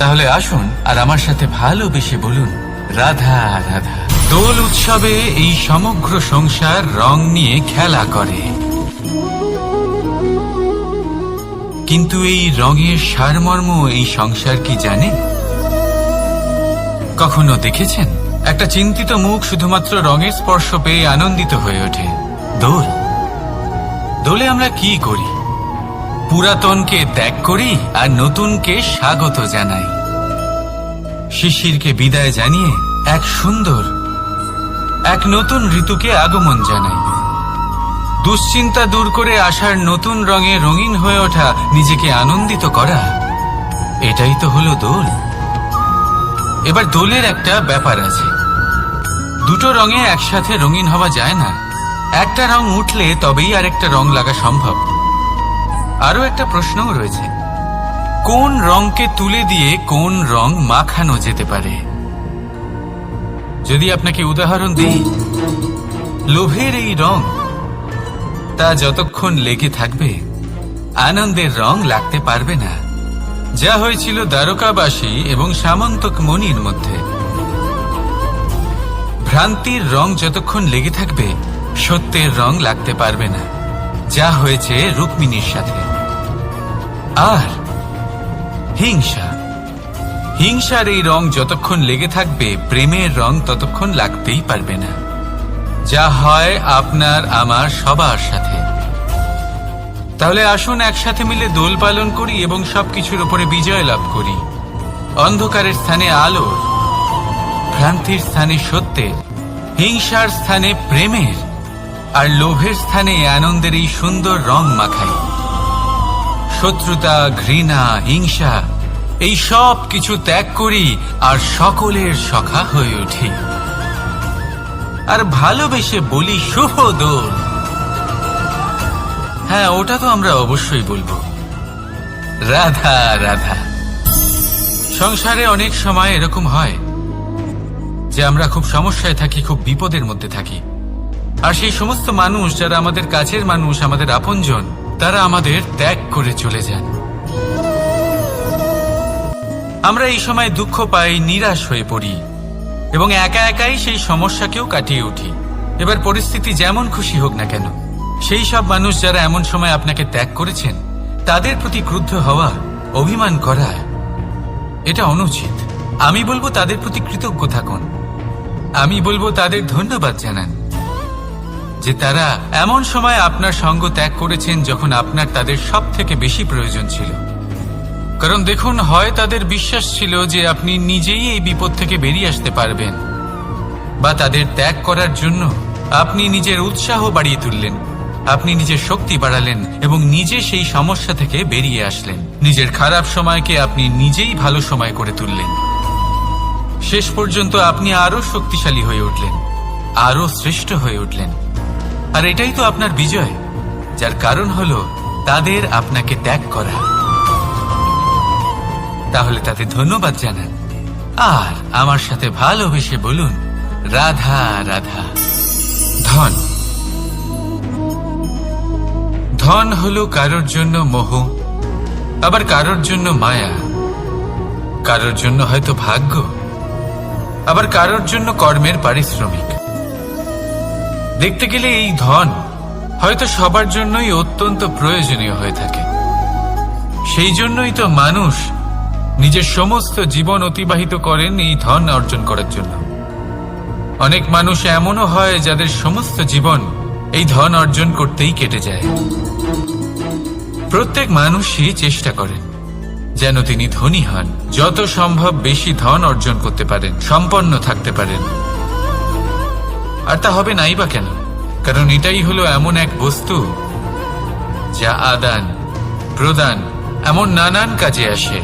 তাহলে আসুন আর আমার সাথে ভালোবেসে বলুন, রাধা রাধা। দোল উৎসবে এই সমগ্র সংসার রং নিয়ে খেলা করে। কিন্তু এই রঙের সারমর্ম এই সংসার কি জানে? কখনো দেখেছেন? একটা চিন্তিত মুখ শুধুমাত্র রঙের স্পর্শ পেয়ে আনন্দিত হয়ে ওঠে। দোল। দোলে আমরা কি করি? পুরাতনকে ত্যাগ করি আর নতুনকে স্বাগত জানাই। শিশিরকে বিদায় জানিয়ে এক সুন্দর, এক নতুন ঋতুকে আগমন জানাই। দুশ্চিন্তা দূর করে আসার নতুন রঙে রঙিন হয়ে ওঠা নিজেকে আনন্দিত করা, এটাই তো হলো দোল। এবার দোলের একটা ব্যাপার আছে। দুটো রঙে একসাথে রঙিন হওয়া যায় না। একটা রং উঠলে তবেই আরেকটা রং লাগা সম্ভব। আরও একটা প্রশ্নও রয়েছে। কোন রংকে তুলে দিয়ে কোন রং মাখানো যেতে পারে? যদি আপনাকে উদাহরণ দিই, লোভের এই রং, তা যতক্ষণ লেগে থাকবে, আনন্দের রং লাগতে পারবে না। যা হয়েছিল দ্বারকাবাসী এবং সামন্তক মনির মধ্যে। ভ্রান্তির রং যতক্ষণ লেগে থাকবে, সত্যের রং লাগতে পারবে না। যা হয়েছে রুক্মিণীর সাথে। আর হিংসা। হিংসার এই রং যতক্ষণ লেগে থাকবে, প্রেমের রং ততক্ষণ লাগতেই পারবে না। যা হয় আপনার, আমার, সবার সাথে। তাহলে আসুন একসাথে মিলে দোল পালন করি এবং সবকিছুর উপরে বিজয় লাভ করি। অন্ধকারের স্থানে আলোর ভ্রান্তির স্থানে সত্যের হিংসার স্থানে প্রেমের, আর লোভের স্থানে আনন্দের এই সুন্দর রং মাখাই। শত্রুতা, ঘৃণা, হিংসা, এই সব কিছু ত্যাগ করি আর সকলের সখা হয়ে উঠি। আর ভালোবেসে বলি শুভ দোল। হ্যাঁ ওটা তো আমরা অবশ্যই বলব। রাধা রাধা। সংসারে অনেক সময় এরকম হয় যে আমরা খুব সমস্যায় থাকি, খুব বিপদের মধ্যে থাকি। আর সেই সমস্ত মানুষ যারা আমাদের কাছের মানুষ, আমাদের আপনজন তারা আমাদের ত্যাগ করে চলে যান। আমরা এই সময় দুঃখ পাই, নিরাশ হয়ে পড়ি এবং একা একাই সেই সমস্যাকেও কাটিয়ে উঠি। এবার পরিস্থিতি যেমন খুশি হোক না কেন, সেই সব মানুষ যারা এমন সময় আপনাকে ত্যাগ করেছেন, তাদের প্রতি ক্রুদ্ধ হওয়া, অভিমান করা, এটা অনুচিত। আমি বলব তাদের প্রতি কৃতজ্ঞ থাকুন। আমি বলব তাদের ধন্যবাদ জানান। যে তারা এমন সময় আপনার সঙ্গ ত্যাগ করেছেন যখন আপনার তাদের সব থেকে বেশি প্রয়োজন ছিল। কারণ দেখুন, হয় তাদের বিশ্বাস ছিল যে আপনি নিজেই এই বিপদ থেকে বেরিয়ে আসতে পারবেন, বা তাদের ত্যাগ করার জন্য আপনি নিজের উৎসাহ বাড়িয়ে তুললেন, আপনি নিজের শক্তি বাড়ালেন এবং নিজে সেই সমস্যা থেকে বেরিয়ে আসলেন। নিজের খারাপ সময়কে আপনি নিজেই ভালো সময় করে তুললেন। শেষ পর্যন্ত আপনি আরও শক্তিশালী হয়ে উঠলেন আরও শ্রেষ্ঠ হয়ে উঠলেন। আর এটাই তো আপনার বিজয়, যার কারণ হলো তাদের আপনাকে ত্যাগ করা। তাহলে তাতে ধন্যবাদ জানান। আর আমার সাথে ভালোবেসে বলুন, রাধা রাধা। ধন। ধন হলো কারোর জন্য মোহ, আবার কারোর জন্য মায়া। কারোর জন্য হয়তো ভাগ্য, আবার কারোর জন্য কর্মের পারিশ্রমিক। দেখতে গেলে এই ধন হয়তো সবার জন্যই অত্যন্ত প্রয়োজনীয় হয়ে থাকে। সেই জন্যই তো মানুষ নিজের সমস্ত জীবন অতিবাহিত করেন এই ধন অর্জন করার জন্য। অনেক মানুষ এমনও হয় যাদের সমস্ত জীবন এই ধন অর্জন করতেই কেটে যায়। প্রত্যেক মানুষই চেষ্টা করেন যেন তিনি ধনী হন। যত সম্ভব বেশি ধন অর্জন করতে পারেন, সম্পন্ন থাকতে পারেন। আর তা হবে নাই বা কেন? কারণ এটাই হলো এমন এক বস্তু যা আদান, প্রদান, এমন নানান কাজে আসে।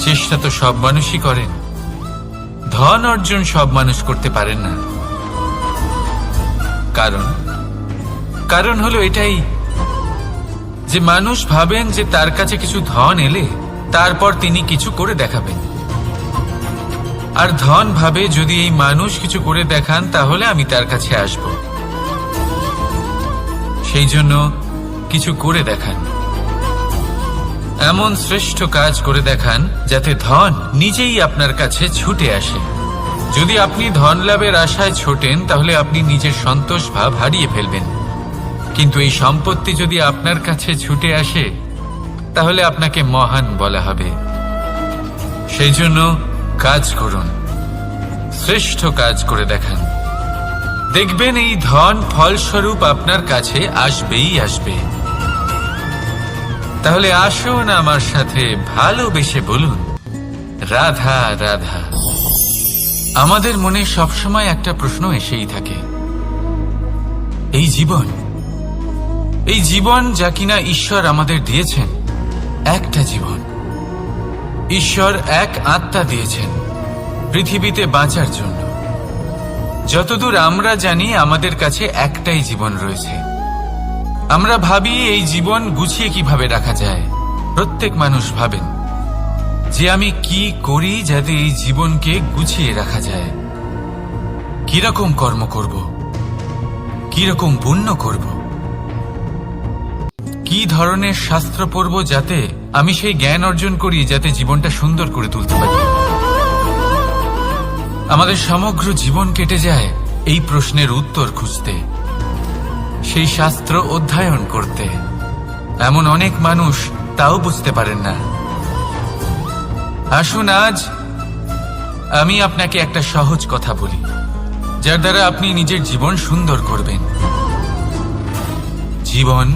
চেষ্টা তো সব মানুষই করেন। ধন অর্জন সব মানুষ করতে পারেন না। কারণ? কারণ হলো এটাই যে মানুষ ভাবেন যে তার কাছে কিছু ধন এলে তারপর তিনি কিছু করে দেখাবেন। আর ধন ভাবে যদি এই মানুষ কিছু করে দেখান, তাহলে আমি তার কাছে আসব। সেই জন্য কিছু করে দেখান। এমন শ্রেষ্ঠ কাজ করে দেখান, যাতে ধন নিজেই আপনার কাছে ছুটে আসে। যদি আপনি ধন লাভের আশায় ছোটেন, তাহলে আপনি নিজের সন্তোষ ভাব হারিয়ে ফেলবেন। কিন্তু এই সম্পত্তি যদি আপনার কাছে ছুটে আসে, তাহলে আপনাকে মহান বলা হবে। সেই জন্য কাজ করুন। শ্রেষ্ঠ কাজ করে দেখান। দেখবেন এই ধন ফলস্বরূপ আপনার কাছে আসবেই আসবে। তাহলে আসুন আমার সাথে ভালোবেসে বলুন, রাধা রাধা। আমাদের মনে সবসময় একটা প্রশ্ন এসেই থাকে। এই জীবন এই জীবন যা কিনা ঈশ্বর আমাদের দিয়েছেন, একটা জীবন। ঈশ্বর এক আত্মা দিয়েছেন, পৃথিবীতে বাঁচার জন্য। যতদূর আমরা জানি, আমাদের কাছে একটাই জীবন রয়েছে। আমরা ভাবি, এই জীবন গুছিয়ে কীভাবে রাখা যায়? প্রত্যেক মানুষ ভাবেন, যে আমি কি করি যাতে এই জীবনকে গুছিয়ে রাখা যায়? কীরকম কর্ম করব? কীরকম পুণ্য করব? কি ধরনের শাস্ত্র পড়ব যাতে আমি সেই জ্ঞান অর্জন করি যাতে জীবনটা সুন্দর করে তুলতে পারি? আমাদের সমগ্র জীবন কেটে যায় এই প্রশ্নের উত্তর খুঁজতে, সেই শাস্ত্র অধ্যয়ন করতে। এমন অনেক মানুষ তাও বুঝতে পারেন না। আসুন আজ আমি আপনাকে একটা সহজ কথা বলি, যার দ্বারা আপনি নিজের জীবন সুন্দর করবেন। জীবন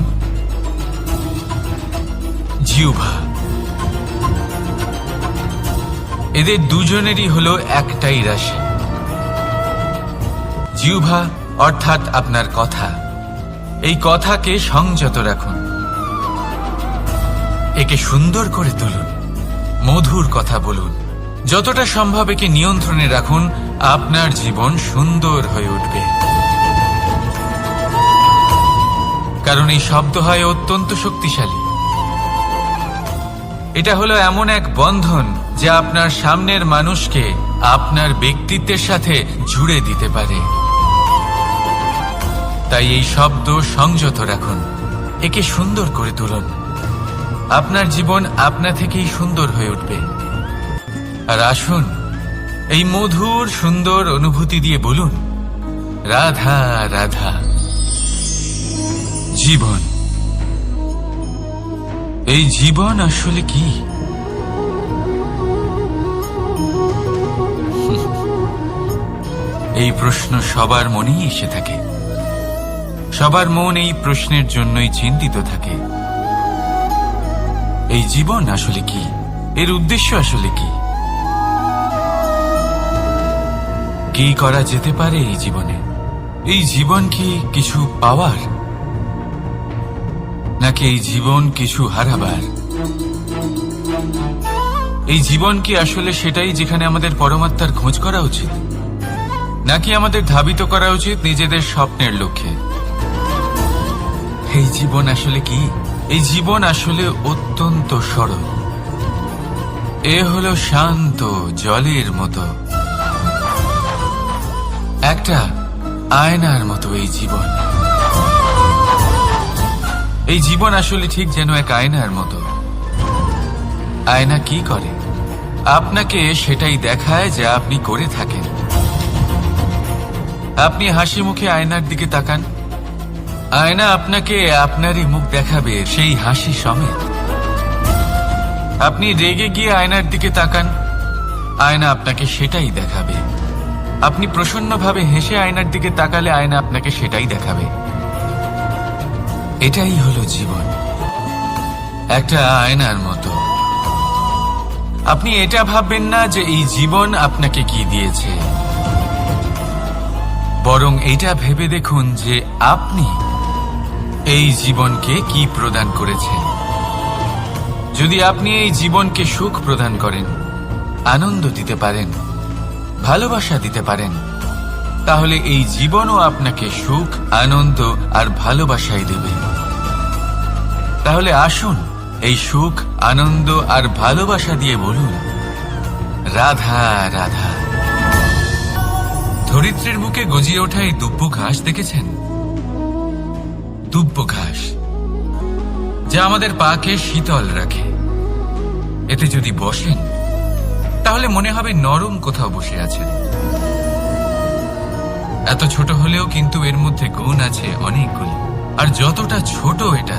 জিউভা এদের দুজনেরই হলো একটাই রাশি। জিউভা অর্থাৎ আপনার কথা। এই কথাকে সংযত রাখুন। একে সুন্দর করে তুলুন। মধুর কথা বলুন। যতটা সম্ভব একে নিয়ন্ত্রণে রাখুন। আপনার জীবন সুন্দর হয়ে উঠবে। কারণ এই শব্দ হয় অত্যন্ত শক্তিশালী। এটা হলো এমন এক বন্ধন যা আপনার সামনের মানুষকে আপনার ব্যক্তিত্বের সাথে জুড়ে দিতে পারে। তাই এই শব্দ সংযত রাখুন, একে সুন্দর করে তুলুন। আপনার জীবন আপনা থেকেই সুন্দর হয়ে উঠবে। আর আসুন, এই মধুর, সুন্দর অনুভূতি দিয়ে বলুন, রাধা রাধা, জীবন। এই জীবন আসলে কি? এই প্রশ্ন সবার মনেই এসে থাকে। সবার মন এই প্রশ্নের জন্যই চিন্তিত থাকে। এই জীবন আসলে কি? এর উদ্দেশ্য আসলে কি? কি করা যেতে পারে এই জীবনে? এই জীবন কি কিছু পাওয়ার? নাকি এই জীবন কিছু হারাবার? এই জীবন কি আসলে সেটাই যেখানে আমাদের পরমাত্মার খোঁজ করা উচিত? নাকি আমাদের ধাবিত করা উচিত নিজেদের স্বপ্নের লক্ষ্যে? এই জীবন আসলে কি? এই জীবন আসলে অত্যন্ত সরল। এ হলো শান্ত জলের মতো। একটা আয়নার মতো এই জীবন। এই জীবন আসলে ঠিক যেন এক আয়নার মতো। আয়না কি করে? আপনাকে সেটাই দেখায় যা আপনি করে থাকেন। আপনি হাসি মুখে আয়নার দিকে তাকান। আয়না আপনাকে আপনারই মুখ দেখাবে সেই হাসি সমেত। আপনি রেগে গিয়ে আয়নার দিকে তাকান। আয়না আপনাকে সেটাই দেখাবে। আপনি প্রসন্নভাবে হেসে আয়নার দিকে তাকালে আয়না আপনাকে সেটাই দেখাবে। এটাই হলো জীবন। একটা আয়নার মতো। আপনি এটা ভাববেন না যে এই জীবন আপনাকে কি দিয়েছে। বরং এটা ভেবে দেখুন যে আপনি এই জীবনকে কি প্রদান করেছেন। যদি আপনি এই জীবনকে সুখ প্রদান করেন, আনন্দ দিতে পারেন, ভালোবাসা দিতে পারেন, তাহলে এই জীবনও আপনাকে সুখ, আনন্দ আর ভালোবাসাই দেবে। তাহলে আসুন এই সুখ, আনন্দ আর ভালোবাসা দিয়ে বলুন, রাধা রাধা। ধরিত্রীর বুকে গজিয়ে ওঠা এই দুব্য ঘাস দেখেছেন? দুব্য ঘাস, যা আমাদের পাকে শীতল রাখে। এতে যদি বসেন, তাহলে মনে হবে নরম কোথাও বসে আছেন। এত ছোট হলেও কিন্তু এর মধ্যে গুণ আছে অনেকগুলি, আর যতটা ছোট এটা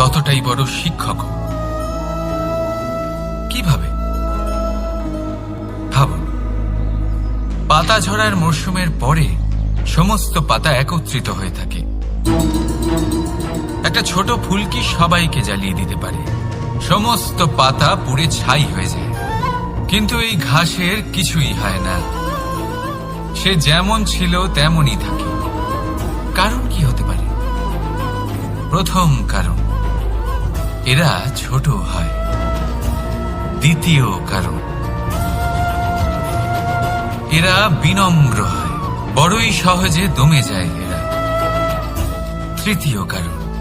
ততটাই বড় শিক্ষক। কীভাবে? ভাবুন, পাতা ঝরার মরশুমের পরে সমস্ত পাতা একত্রিত হয়ে থাকে। একটা ছোট ফুলকি সবাইকে জ্বালিয়ে দিতে পারে। সমস্ত পাতা পুড়ে ছাই হয়ে যায়। কিন্তু এই ঘাসের কিছুই হয় না। সে যেমন ছিল, তেমনই থাকে। কারণ কি হতে পারে? প্রথম কারণ। এরা ছোট হয়। দ্বিতীয় কারণ, এরা বিনম্র হয়। বড়ই সহজে দমে যায় এরা। তৃতীয় কারণ,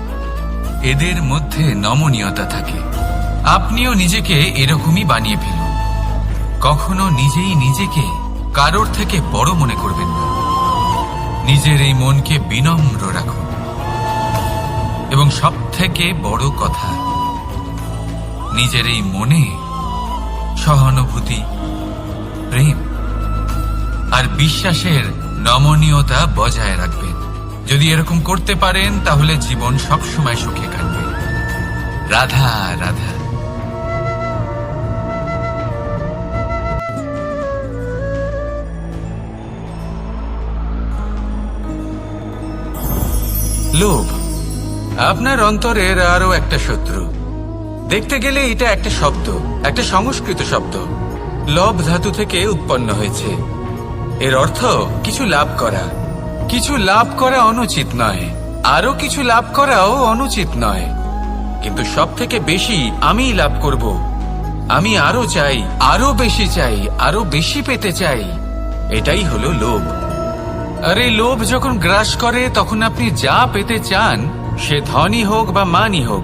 এদের মধ্যে নমনীয়তা থাকে। আপনিও নিজেকে এরকমই বানিয়ে ফেলুন। কখনো নিজেই নিজেকে কারোর থেকে বড় মনে করবেন না। নিজের এই মনকে বিনম্র রাখুন। এবং সব থেকে বড় কথা নিজের এই মনে, সহানুভূতি, প্রেম আর বিশ্বাসের নমনীয়তা বজায় রাখবেন। যদি এরকম করতে পারেন, তাহলে জীবন সবসময় সুখে কাটবে। রাধা রাধা। লোভ, আপনার অন্তরের আরও একটা শত্রু। দেখতে গেলে এটা একটা শব্দ, একটা সংস্কৃত শব্দ। লব ধাতু থেকে উৎপন্ন হয়েছে। এর অর্থ, কিছু লাভ করা। কিছু লাভ করা অনুচিত নয়। আরও কিছু লাভ করাও অনুচিত নয়। কিন্তু সব থেকে বেশি আমি লাভ করব। আমি আরও চাই আরও বেশি চাই আরও বেশি পেতে চাই। এটাই হলো লোভ। আর, লোভ যখন গ্রাস করে, তখন আপনি যা পেতে চান, সে ধনই হোক বা মানই হোক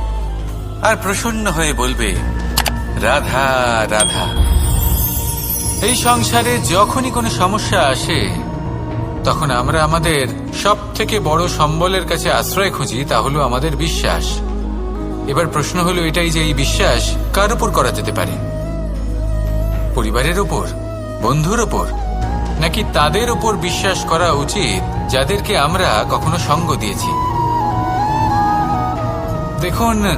আর প্রসন্ন হয়ে বলবে, রাধা রাধা। এই সংসারে যখনই কোনো সমস্যা আসে, তখন আমরা আমাদের সব থেকে বড় সম্বলের কাছে আশ্রয় খুঁজি, তা হলো আমাদের বিশ্বাস। এবার প্রশ্ন হলো এটাই যে এই বিশ্বাস কার উপর করা যেতে পারে? পরিবারের উপর? বন্ধুর উপর? নাকি তাদের উপর বিশ্বাস করা উচিত যাদেরকে আমরা কখনো সঙ্গ দিয়েছি? দেখুন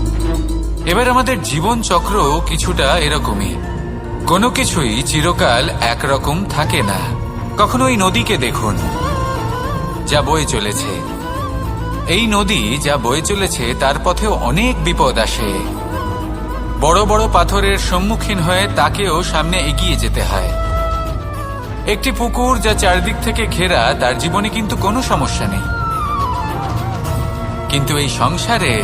এবার আমাদের জীবন চক্র কিছুটা এরকমই। কোনো কিছুই চিরকাল একরকম থাকে না। কখনো এই নদীকে দেখুন, যা বয়ে চলেছে। এই নদী যা বয়ে চলেছে, তার পথেও অনেক বিপদ আসে। বড় বড় পাথরের সম্মুখীন হয়ে তাকেও সামনে এগিয়ে যেতে হয়। একটি পুকুর যা চারদিক থেকে ঘেরা, তার জীবনে কিন্তু কোনো সমস্যা নেই। কিন্তু এই সংসারে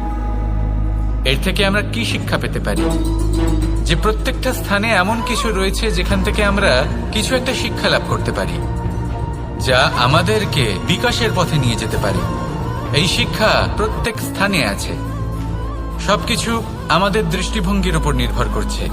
এর থেকে আমরা কি শিক্ষা পেতে পারি? যে প্রত্যেকটা স্থানে এমন কিছু রয়েছে যেখান থেকে আমরা কিছু একটা শিক্ষা লাভ করতে পারি, যা আমাদেরকে বিকাশের পথে নিয়ে যেতে পারে। এই শিক্ষা প্রত্যেক স্থানে আছে। সবকিছু আমাদের দৃষ্টিভঙ্গির উপর নির্ভর করছে।